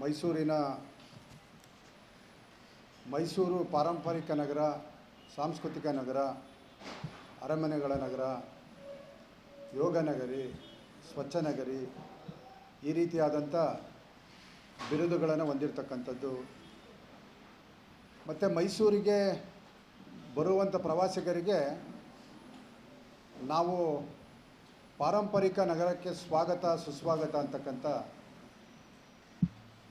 ಮೈಸೂರಿನ ಮೈಸೂರು ಪಾರಂಪರಿಕ ನಗರ, ಸಾಂಸ್ಕೃತಿಕ ನಗರ, ಅರಮನೆಗಳ ನಗರ, ಯೋಗ ನಗರಿ, ಸ್ವಚ್ಛ ನಗರಿ ಈ ರೀತಿಯಾದಂಥ ಬಿರುದುಗಳನ್ನು ಹೊಂದಿರತಕ್ಕಂಥದ್ದು. ಮತ್ತು ಮೈಸೂರಿಗೆ ಬರುವಂಥ ಪ್ರವಾಸಿಗರಿಗೆ ನಾವು ಪಾರಂಪರಿಕ ನಗರಕ್ಕೆ ಸ್ವಾಗತ, ಸುಸ್ವಾಗತ ಅಂತಕ್ಕಂಥ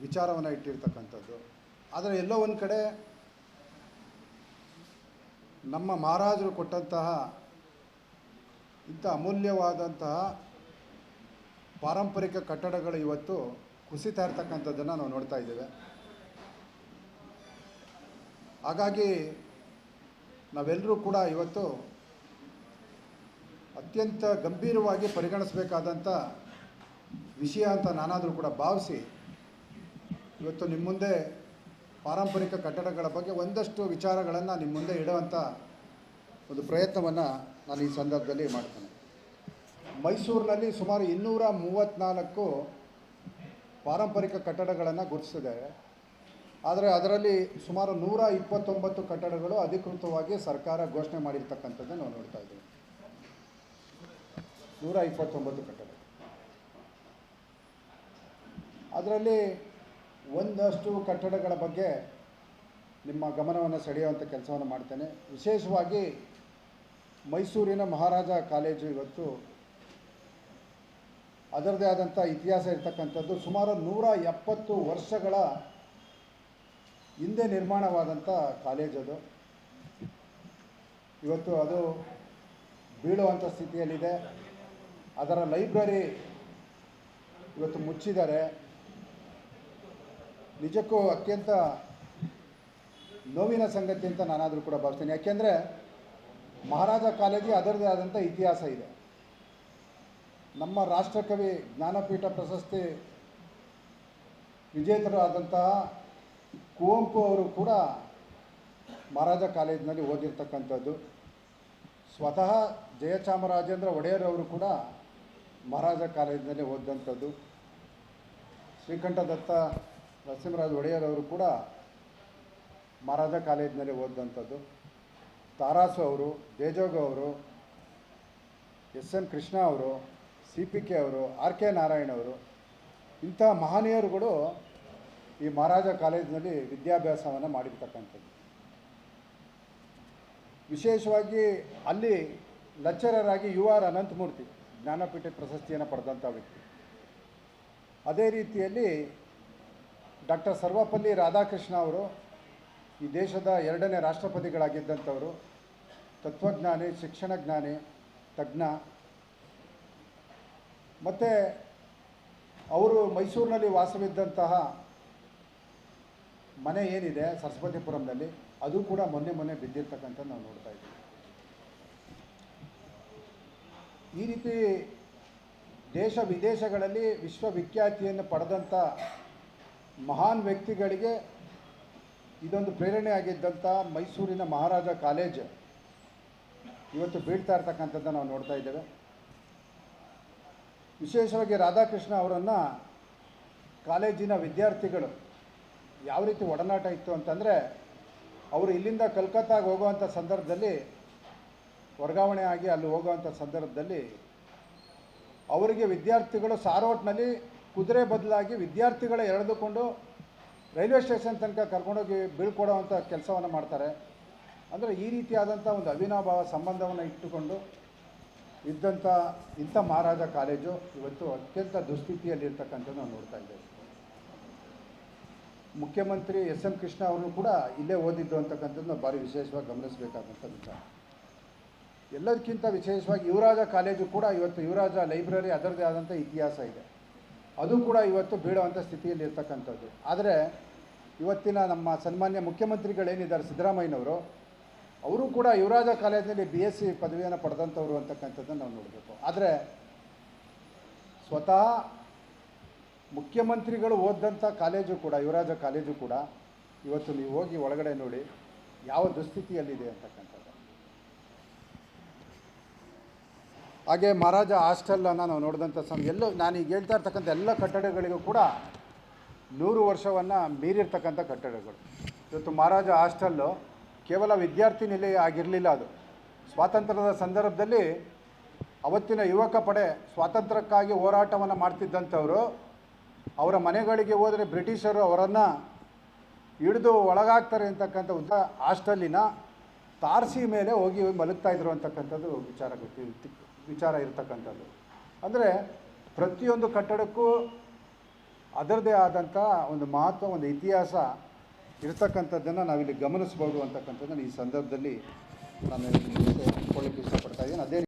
ವಿಚಾರವನ್ನು ಇಟ್ಟಿರ್ತಕ್ಕಂಥದ್ದು. ಆದರೆ ಎಲ್ಲೋ ಒಂದು ಕಡೆ ನಮ್ಮ ಮಹಾರಾಜರು ಕೊಟ್ಟಂತಹ ಇಂಥ ಅಮೂಲ್ಯವಾದಂತಹ ಪಾರಂಪರಿಕ ಕಟ್ಟಡಗಳು ಇವತ್ತು ಕುಸಿತಾ ಇರ್ತಕ್ಕಂಥದ್ದನ್ನು ನಾವು ನೋಡ್ತಾ ಇದ್ದೇವೆ. ಹಾಗಾಗಿ ನಾವೆಲ್ಲರೂ ಕೂಡ ಇವತ್ತು ಅತ್ಯಂತ ಗಂಭೀರವಾಗಿ ಪರಿಗಣಿಸಬೇಕಾದಂಥ ವಿಷಯ ಅಂತ ನಾನಾದರೂ ಕೂಡ ಭಾವಿಸಿ ಇವತ್ತು ನಿಮ್ಮ ಮುಂದೆ ಪಾರಂಪರಿಕ ಕಟ್ಟಡಗಳ ಬಗ್ಗೆ ಒಂದಷ್ಟು ವಿಚಾರಗಳನ್ನು ನಿಮ್ಮ ಮುಂದೆ ಇಡುವಂಥ ಒಂದು ಪ್ರಯತ್ನವನ್ನು ನಾನು ಈ ಸಂದರ್ಭದಲ್ಲಿ ಮಾಡ್ತೇನೆ. ಮೈಸೂರಿನಲ್ಲಿ ಸುಮಾರು ಇನ್ನೂರ ಮೂವತ್ತ್ನಾಲ್ಕು ಪಾರಂಪರಿಕ ಕಟ್ಟಡಗಳನ್ನು ಗುರುತಿಸಿದ್ದಾರೆ ಆದರೆ ಅದರಲ್ಲಿ ಸುಮಾರು ನೂರ ಇಪ್ಪತ್ತೊಂಬತ್ತು ಕಟ್ಟಡಗಳು ಅಧಿಕೃತವಾಗಿ ಸರ್ಕಾರ ಘೋಷಣೆ ಮಾಡಿರ್ತಕ್ಕಂಥದ್ದು ನಾವು ನೋಡ್ತಾ ಇದ್ದೀವಿ. ನೂರ ಇಪ್ಪತ್ತೊಂಬತ್ತು ಕಟ್ಟಡ ಅದರಲ್ಲಿ ಒಂದಷ್ಟು ಕಟ್ಟಡಗಳ ಬಗ್ಗೆ ನಿಮ್ಮ ಗಮನವನ್ನು ಸೆಳೆಯುವಂಥ ಕೆಲಸವನ್ನು ಮಾಡ್ತೇನೆ. ವಿಶೇಷವಾಗಿ ಮೈಸೂರಿನ ಮಹಾರಾಜ ಕಾಲೇಜು ಇವತ್ತು ಅದರದೇ ಆದಂಥ ಇತಿಹಾಸ ಇರತಕ್ಕಂಥದ್ದು ಸುಮಾರು ನೂರ ಎಪ್ಪತ್ತು ವರ್ಷಗಳ ಹಿಂದೆ ನಿರ್ಮಾಣವಾದಂಥ ಕಾಲೇಜ್ ಅದು. ಇವತ್ತು ಅದು ಬೀಳುವಂಥ ಸ್ಥಿತಿಯಲ್ಲಿದೆ. ಅದರ ಲೈಬ್ರರಿ ಇವತ್ತು ಮುಚ್ಚಿದ್ದಾರೆ. ನಿಜಕ್ಕೂ ಅತ್ಯಂತ ನೋವಿನ ಸಂಗತಿ ಅಂತ ನಾನಾದರೂ ಕೂಡ ಭಾವಿಸ್ತೇನೆ. ಯಾಕೆಂದರೆ ಮಹಾರಾಜ ಕಾಲೇಜಿಗೆ ಅದರದೇ ಆದಂಥ ಇತಿಹಾಸ ಇದೆ. ನಮ್ಮ ರಾಷ್ಟ್ರಕವಿ ಜ್ಞಾನಪೀಠ ಪ್ರಶಸ್ತಿ ವಿಜೇತರು ಆದಂತಹ ಕುವೆಂಪು ಅವರು ಕೂಡ ಮಹಾರಾಜ ಕಾಲೇಜಿನಲ್ಲಿ ಓದಿರ್ತಕ್ಕಂಥದ್ದು. ಸ್ವತಃ ಜಯಚಾಮರಾಜೇಂದ್ರ ಒಡೆಯರ್ ಅವರು ಕೂಡ ಮಹಾರಾಜ ಕಾಲೇಜಿನಲ್ಲಿ ಓದಿದಂಥದ್ದು. ಶ್ರೀಕಂಠದತ್ತ ನರಸಿಂಹರಾಜ ಒಡೆಯರ್ ಅವರು ಕೂಡ ಮಹಾರಾಜ ಕಾಲೇಜಿನಲ್ಲಿ ಓದಿದಂಥದ್ದು. ತಾರಾಸು ಅವರು ದೇಜೋಗ ಅವರು, ಎಸ್ ಎನ್ ಕೃಷ್ಣ ಅವರು, ಸಿ ಪಿ ಕೆ ಅವರು, ಆರ್ ಕೆ ನಾರಾಯಣ ಅವರು, ಇಂಥ ಮಹನೀಯರುಗಳು ಈ ಮಹಾರಾಜ ಕಾಲೇಜಿನಲ್ಲಿ ವಿದ್ಯಾಭ್ಯಾಸವನ್ನು ಮಾಡಿರ್ತಕ್ಕಂಥದ್ದು. ವಿಶೇಷವಾಗಿ ಅಲ್ಲಿ ಲೆಕ್ಚರರ್ ಆಗಿ ಯು ಆರ್ ಅನಂತಮೂರ್ತಿ ಜ್ಞಾನಪೀಠ ಪ್ರಶಸ್ತಿಯನ್ನು ಪಡೆದಂಥ ವ್ಯಕ್ತಿ. ಅದೇ ರೀತಿಯಲ್ಲಿ ಡಾಕ್ಟರ್ ಸರ್ವಪಲ್ಲಿ ರಾಧಾಕೃಷ್ಣ ಅವರು ಈ ದೇಶದ ಎರಡನೇ ರಾಷ್ಟ್ರಪತಿಗಳಾಗಿದ್ದಂಥವರು. ತತ್ವಜ್ಞಾನಿ, ಶಿಕ್ಷಣ ಜ್ಞಾನಿ, ತಜ್ಞ. ಮತ್ತು ಅವರು ಮೈಸೂರಿನಲ್ಲಿ ವಾಸವಿದ್ದಂತಹ ಮನೆ ಏನಿದೆ ಸರಸ್ವತಿಪುರಂನಲ್ಲಿ, ಅದು ಕೂಡ ಮೊನ್ನೆ ಮೊನ್ನೆ ಬಿದ್ದಿರ್ತಕ್ಕಂಥ ನಾವು ನೋಡ್ತಾ ಇದ್ದೀವಿ. ಈ ರೀತಿ ದೇಶ ವಿದೇಶಗಳಲ್ಲಿ ವಿಶ್ವವಿಖ್ಯಾತಿಯನ್ನು ಪಡೆದಂಥ ಮಹಾನ್ ವ್ಯಕ್ತಿಗಳಿಗೆ ಇದೊಂದು ಪ್ರೇರಣೆ ಆಗಿದ್ದಂಥ ಮೈಸೂರಿನ ಮಹಾರಾಜ ಕಾಲೇಜ್ ಇವತ್ತು ಬೀಳ್ತಾ ಇರ್ತಕ್ಕಂಥದ್ದನ್ನು ನಾವು ನೋಡ್ತಾ ಇದ್ದೇವೆ. ವಿಶೇಷವಾಗಿ ರಾಧಾಕೃಷ್ಣ ಅವರನ್ನು ಕಾಲೇಜಿನ ವಿದ್ಯಾರ್ಥಿಗಳು ಯಾವ ರೀತಿ ಒಡನಾಟ ಇತ್ತು ಅಂತಂದರೆ ಅವರು ಇಲ್ಲಿಂದ ಕಲ್ಕತ್ತಾಗೆ ಹೋಗುವಂಥ ಸಂದರ್ಭದಲ್ಲಿ ವರ್ಗಾವಣೆ ಆಗಿ ಅಲ್ಲಿ ಹೋಗುವಂಥ ಸಂದರ್ಭದಲ್ಲಿ ಅವರಿಗೆ ವಿದ್ಯಾರ್ಥಿಗಳು ಸಾರೋಟ್ನಲ್ಲಿ ಕುದುರೆ ಬದಲಾಗಿ ವಿದ್ಯಾರ್ಥಿಗಳ ಎಳೆದುಕೊಂಡು ರೈಲ್ವೆ ಸ್ಟೇಷನ್ ತನಕ ಕರ್ಕೊಂಡೋಗಿ ಬೀಳ್ಕೊಡೋವಂಥ ಕೆಲಸವನ್ನು ಮಾಡ್ತಾರೆ. ಅಂದರೆ ಈ ರೀತಿಯಾದಂಥ ಒಂದು ಅವಿನಾಭಾವ ಸಂಬಂಧವನ್ನು ಇಟ್ಟುಕೊಂಡು ಇದ್ದಂಥ ಇಂಥ ಮಹಾರಾಜ ಕಾಲೇಜು ಇವತ್ತು ಅತ್ಯಂತ ದುಸ್ಥಿತಿಯಲ್ಲಿರ್ತಕ್ಕಂಥದ್ದು ನಾವು ನೋಡ್ತಾ ಇದ್ದೇವೆ. ಮುಖ್ಯಮಂತ್ರಿ ಎಸ್ ಎಂ ಕೃಷ್ಣ ಅವರು ಕೂಡ ಇಲ್ಲೇ ಓದಿದ್ದು ಅಂತಕ್ಕಂಥದ್ದು ಭಾರಿ ವಿಶೇಷವಾಗಿ ಗಮನಿಸಬೇಕಾದಂಥ ವಿಚಾರ. ಎಲ್ಲದಕ್ಕಿಂತ ವಿಶೇಷವಾಗಿ ಯುವರಾಜ ಕಾಲೇಜು ಕೂಡ ಇವತ್ತು ಯುವರಾಜ ಲೈಬ್ರರಿ ಅದರದೇ ಆದಂಥ ಇತಿಹಾಸ ಇದೆ. ಅದು ಕೂಡ ಇವತ್ತು ಬೀಳುವಂಥ ಸ್ಥಿತಿಯಲ್ಲಿ ಇರ್ತಕ್ಕಂಥದ್ದು ಆದರೆ ಇವತ್ತಿನ ನಮ್ಮ ಸನ್ಮಾನ್ಯ ಮುಖ್ಯಮಂತ್ರಿಗಳೇನಿದ್ದಾರೆ, ಸಿದ್ದರಾಮಯ್ಯನವರು, ಅವರು ಕೂಡ ಯುವರಾಜ ಕಾಲೇಜಿನಲ್ಲಿ ಬಿ ಎಸ್ ಸಿ ಪದವಿಯನ್ನು ಪಡೆದಂಥವ್ರು ಅಂತಕ್ಕಂಥದ್ದನ್ನು ನಾವು ನೋಡಬೇಕು. ಆದರೆ ಸ್ವತಃ ಮುಖ್ಯಮಂತ್ರಿಗಳು ಓದಿದಂಥ ಕಾಲೇಜು ಕೂಡ, ಯುವರಾಜ ಕಾಲೇಜು ಕೂಡ ಇವತ್ತು ನೀವು ಹೋಗಿ ಒಳಗಡೆ ನೋಡಿ ಯಾವ ದುಸ್ಥಿತಿಯಲ್ಲಿದೆ ಅಂತಕ್ಕಂಥದ್ದು. ಹಾಗೆ ಮಹಾರಾಜ ಹಾಸ್ಟೆಲನ್ನು ನಾವು ನೋಡಿದಂಥ ಸಮ ಎಲ್ಲೋ ನಾನು ಈಗ ಹೇಳ್ತಾ ಇರ್ತಕ್ಕಂಥ ಎಲ್ಲ ಕಟ್ಟಡಗಳಿಗೂ ಕೂಡ ನೂರು ವರ್ಷವನ್ನು ಮೀರಿರ್ತಕ್ಕಂಥ ಕಟ್ಟಡಗಳು. ಇವತ್ತು ಮಹಾರಾಜ ಹಾಸ್ಟೆಲ್ಲು ಕೇವಲ ವಿದ್ಯಾರ್ಥಿ ನಿಲಯ ಆಗಿರಲಿಲ್ಲ ಅದು. ಸ್ವಾತಂತ್ರ್ಯದ ಸಂದರ್ಭದಲ್ಲಿ ಅವತ್ತಿನ ಯುವಕ ಪಡೆ ಸ್ವಾತಂತ್ರ್ಯಕ್ಕಾಗಿ ಹೋರಾಟವನ್ನು ಮಾಡ್ತಿದ್ದಂಥವರು, ಅವರ ಮನೆಗಳಿಗೆ ಹೋದರೆ ಬ್ರಿಟಿಷರು ಅವರನ್ನು ಹಿಡಿದು ಒಳಗಾಗ್ತಾರೆ ಅಂತಕ್ಕಂಥ ಉದ್ದ ಹಾಸ್ಟೆಲಿನ ತಾರಸಿ ಮೇಲೆ ಹೋಗಿ ಮಲಗ್ತಾ ಇದ್ರು ಅಂತಕ್ಕಂಥದ್ದು ವಿಚಾರ ಗೊತ್ತಿ ವಿಚಾರ ಇರತಕ್ಕಂಥದ್ದು. ಅಂದರೆ ಪ್ರತಿಯೊಂದು ಕಟ್ಟಡಕ್ಕೂ ಅದರದೇ ಆದಂಥ ಒಂದು ಮಹತ್ವ, ಒಂದು ಇತಿಹಾಸ ಇರತಕ್ಕಂಥದ್ದನ್ನು ನಾವಿಲ್ಲಿ ಗಮನಿಸ್ಬೋದು ಅಂತಕ್ಕಂಥದ್ದನ್ನು ಈ ಸಂದರ್ಭದಲ್ಲಿ ನಾನು ಇಷ್ಟಪಡ್ತಾ ಇದ್ದೀನಿ. ಅದೇ